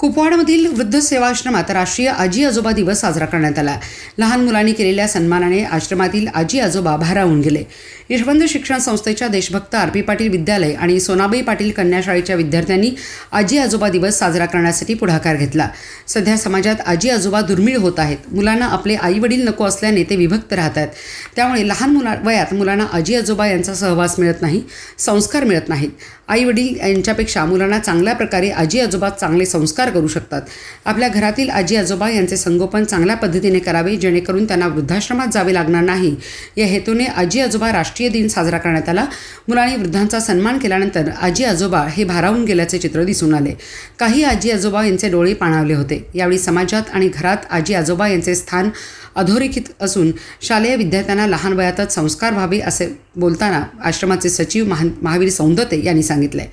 कुपवाडमधील वृद्ध सेवाश्रमात राष्ट्रीय आजी आजोबा दिवस साजरा करण्यात आला. लहान मुलांनी केलेल्या सन्मानाने आश्रमातील आजी आजोबा भारावून गेले. यशवंत शिक्षण संस्थेच्या देशभक्त आर पी पाटील विद्यालय आणि सोनाबाई पाटील कन्या शाळेच्या विद्यार्थ्यांनी आजी आजोबा दिवस साजरा करण्यासाठी पुढाकार घेतला. सध्या समाजात आजी आजोबा दुर्मिळ होत आहेत. मुलांना आपले आई वडील नको असल्याने ते विभक्त राहत आहेत त्यामुळे लहान मुला वयात मुलांना आजी आजोबा यांचा सहवास मिळत नाही संस्कार मिळत नाहीत. आई वडील यांच्यापेक्षा मुलांना चांगल्या प्रकारे आजी आजोबा चांगले संस्कार करू शकतात. आपल्या घरातील आजी आजोबा यांचे संगोपन चांगल्या पद्धतीने करावे जेणेकरून त्यांना वृद्धाश्रमात जावे लागणार नाही. या हेतूने आजी आजोबा राष्ट्रीय दिन साजरा करण्यात आला. मुलांनी वृद्धांचा सन्मान केल्यानंतर आजी आजोबा हे भारावून गेल्याचे चित्र दिसून आले. काही आजी आजोबा यांचे डोळे पाणावले होते. यावेळी समाजात आणि घरात आजी आजोबा यांचे स्थान अधोरेखित असून शालेय विद्यार्थ्यांना लहान वयातच संस्कार व्हावे असे बोलताना आश्रमाचे सचिव महा महावीर सौंदते यांनी सांगितले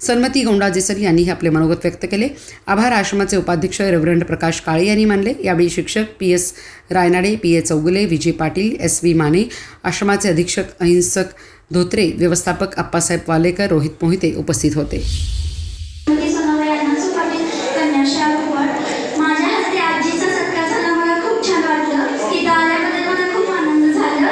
सन्मती गौंडाजेसर यांनीही आपले मनोगत व्यक्त केले. आभार आश्रमाचे उपाध्यक्ष रेव्हरंड प्रकाश काळे यांनी मानले. यावेळी शिक्षक P S Raynade P A Chougule Vijay Patil S V Mane आश्रमाचे अधीक्षक अहिंसक धोत्रे व्यवस्थापक अप्पासाहेब वालेकर रोहित मोहिते उपस्थित होते मी सोनाबाई अण्णांचं पाटील कन्याशाळा कुपवाड माझ्या हस्ते आजीचा सत्कार झाला मला खूप छान वाटलं इथं आल्याबद्दल मला खूप आनंद झाला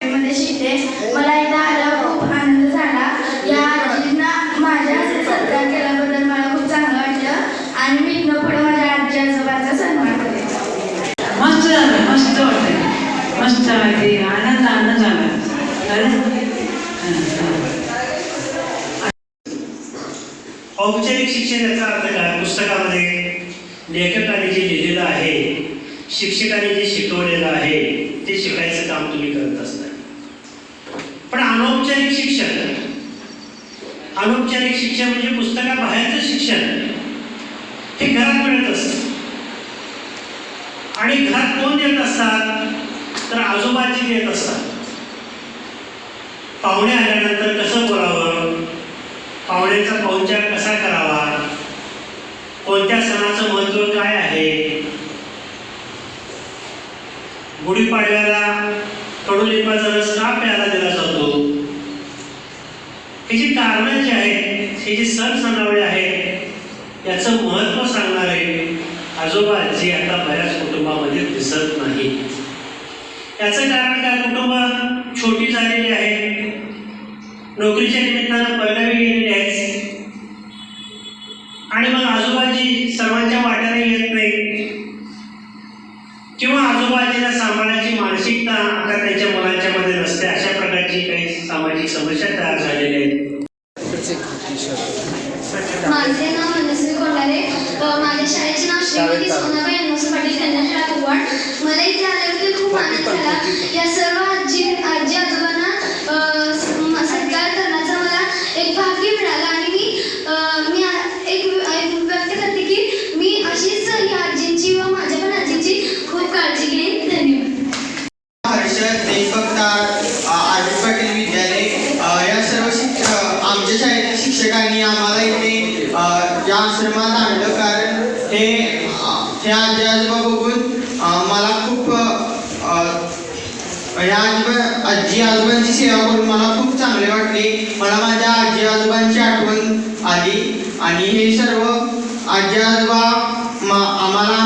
मध्ये शिकते मला इथं आल्यावर खूप आनंद झाला या आजींना माझ्या हस्ते सत्कार केल्याबद्दल मला खूप चांगलं वाटलं आणि मी इथनं पुढे माझ्या आजी आजोबांचा सन्मान करेन मस्त झालं मस्त वाटलं मस्त आहे आनंद आनंद. झाला औपचारिक शिक्षण याचा अर्थ काय? पुस्तकामध्ये लेखकाने जे लिहिलेलं आहे शिक्षकाने जे शिकवलेलं आहे ते शिकायचं काम तुम्ही करत असता. पण अनौपचारिक शिक्षण अनौपचारिक शिक्षण म्हणजे पुस्तकाबाहेरचं शिक्षण हे घरात मिळत असतं. आणि घरात कोण देत असतात? तर आजोबाजी येत असतात. पाहुणे आल्यानंतर कसं बोलावं? पाहुण्याचा पाहुणचार कसा करावा? कोणत्या सणाचं महत्त्व काय आहे? गुढीपाडव्याला कडुलिंबाचा रस का प्यायला दिला जातो? हे जी कारणं जी आहेत हे जे सण सणावळे आहेत याचं महत्त्व सांगणारे आजोबा जे आता बऱ्याच कुटुंबामध्ये दिसत नाही याचं कारण काय? कुटुंब छोटी झालेली आहे. नोकरीच्या निमित्तानं परगावी गेलेली आहे. आणि मग आजोबाजी सर्वांच्या वाट्याने येत नाही. किंवा आजोबाजीला सांभाळण्याची मानसिकता आता त्यांच्या मुलांच्या मध्ये नसते. अशा प्रकारची काही सामाजिक समस्या तयार झालेल्या आहेत. माझे नाव मनस्वी कोंडारे माझ्या शाळेचे नाव श्रीमती सोनाबाई अण्णासू पाटील कन्याशाळा कुपवाड मला इथे आल्याबद्दल खूप आनंद झाला या सर्व आजी आजी आजोबांना अ, स- म- सत्कार करण्याचा मला एक भाग्य मिळालं आणि मी अ, मी आ- एक एक व्यक्त करते की मी अशीच या आजींची व माझ्या पण आजींची खूप काळजी घेईन धन्यवाद हर्षद देशभक्त आर पी पाटील विद्यालय अ, या सर्व शिक अ, आमच्या शाळेच्या शिक्षकांनी आम्हाला या आश्रमात आणलं कारण हे ह्या हे आजी आजोबा बघून मला खूप ह्या या आजोबा आजी आजोबांची सेवा करून मला खूप चांगले वाटले. मला माझ्या आजी आजोबांची आठवण आली. आणि हे सर्व आजी आजोबा आम्हाला